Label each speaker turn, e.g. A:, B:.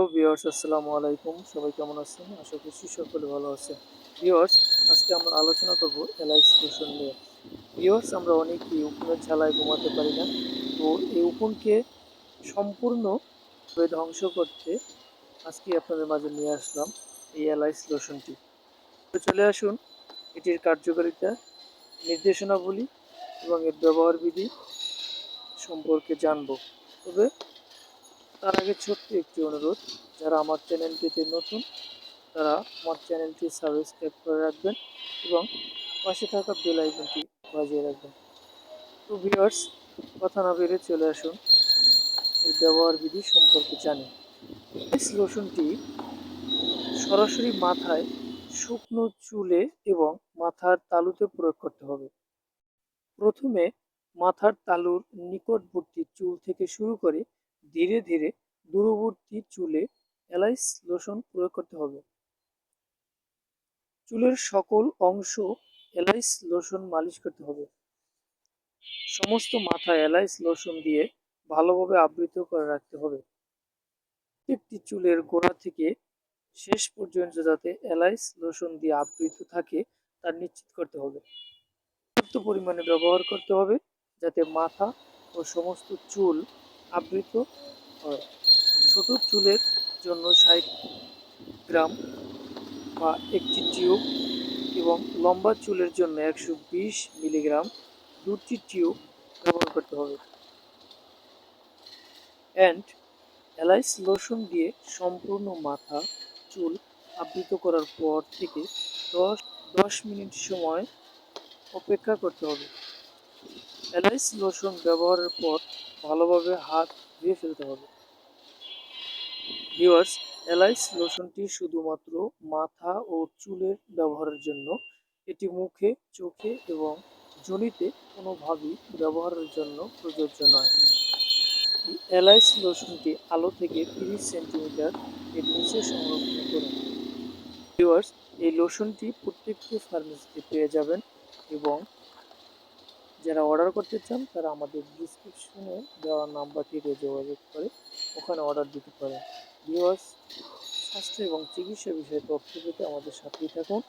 A: Hello viewers আসসালামু আলাইকুম। সবাই কেমন আছেন? আশা করছি সকলে ভালো আছেন। ভিওর্স আজকে আমরা আলোচনা করব এলআই সলিউশন নিয়ে। ভিওর্স আমরা অনেকেই উকুনের ঝালায় ঘুমাতে পারি না। তো এই উকুনকে সম্পূর্ণ ধ্বংস করতে আজকে আপনাদের মাঝে নিয়ে আসলাম এই এলআই সলিউশনটি তো চলে আসুন, এটির কার্যকারিতা, নির্দেশনাবলী এবং এর ব্যবহার বিধি সম্পর্কে জানব। তবে তার আগে ছোট্ট একটি অনুরোধ, যারা আমার চ্যানেলটিতে নতুন, তারা আমার চ্যানেলটি সাবস্ক্রাইব করে রাখবেন এবং পাশে থাকা বেল আইকনটি বাজিয়ে রাখবেন। তো ভিউয়ার্স, কথা না বেড়ে চলে আসুন। এর ব্যবহার বিধি সম্পর্কে জানি। এই লোশনটি সরাসরি মাথায় শুকনো চুলে এবং মাথার তালুতে প্রয়োগ করতে হবে। প্রথমে মাথার তালুর নিকটবর্তী চুল থেকে শুরু করে ধীরে ধীরে দূরবর্তী চুলে এলাইস লোশন প্রয়োগ করতে হবে। চুলের সকল অংশ এলাইস লোশন মালিশ করতে হবে। সমস্ত মাথা এলাইস লোশন দিয়ে ভালোভাবে আবৃত করে রাখতে হবে। প্রত্যেকটি চুলের গোড়া থেকে শেষ পর্যন্ত যাতে এলাইস লোশন দিয়ে আবৃত থাকে, তা নিশ্চিত করতে হবে। পর্যাপ্ত পরিমাণে ব্যবহার করতে হবে যাতে মাথা ও সমস্ত চুল আবৃত হয়। ছোট চুলের জন্য ষাট গ্রাম বা একটি টিউব এবং লম্বা চুলের জন্য একশো বিশ মিলিগ্রাম দুটি টিউব ব্যবহার করতে হবে। অ্যান্ড এলাইস লোশন দিয়ে সম্পূর্ণ মাথা, চুল আবৃত করার পর থেকে দশ দশ মিনিট সময় অপেক্ষা করতে হবে। এলাইস লোশন ব্যবহারের পর ভালোভাবে হাত ধুয়ে ফেলতে হবে। ভিওয়ার্স এলাইস লোশনটি শুধুমাত্র মাথা ও চুলের ব্যবহারের জন্য, এটি মুখে, চোখে এবং জনিতে কোনোভাবেই ব্যবহারের জন্য প্রযোজ্য নয়। এলাইস লোশনটি আলো থেকে তিরিশ সেন্টিমিটার এর নিচে সংরক্ষণ করুন। ভিওয়ার্স এই লোশনটি প্রত্যেকটি ফার্মেসিতে পেয়ে যাবেন এবং যারা অর্ডার করতে চান, তারা আমাদের ডিসক্রিপশনে দেওয়া নাম্বারটিতে যোগাযোগ করে ওখানে অর্ডার দিতে পারেন। ভিওয়ার্স স্বাস্থ্য এবং চিকিৎসা বিষয়ে তথ্য পেতে আমাদের সাথেই থাকুন।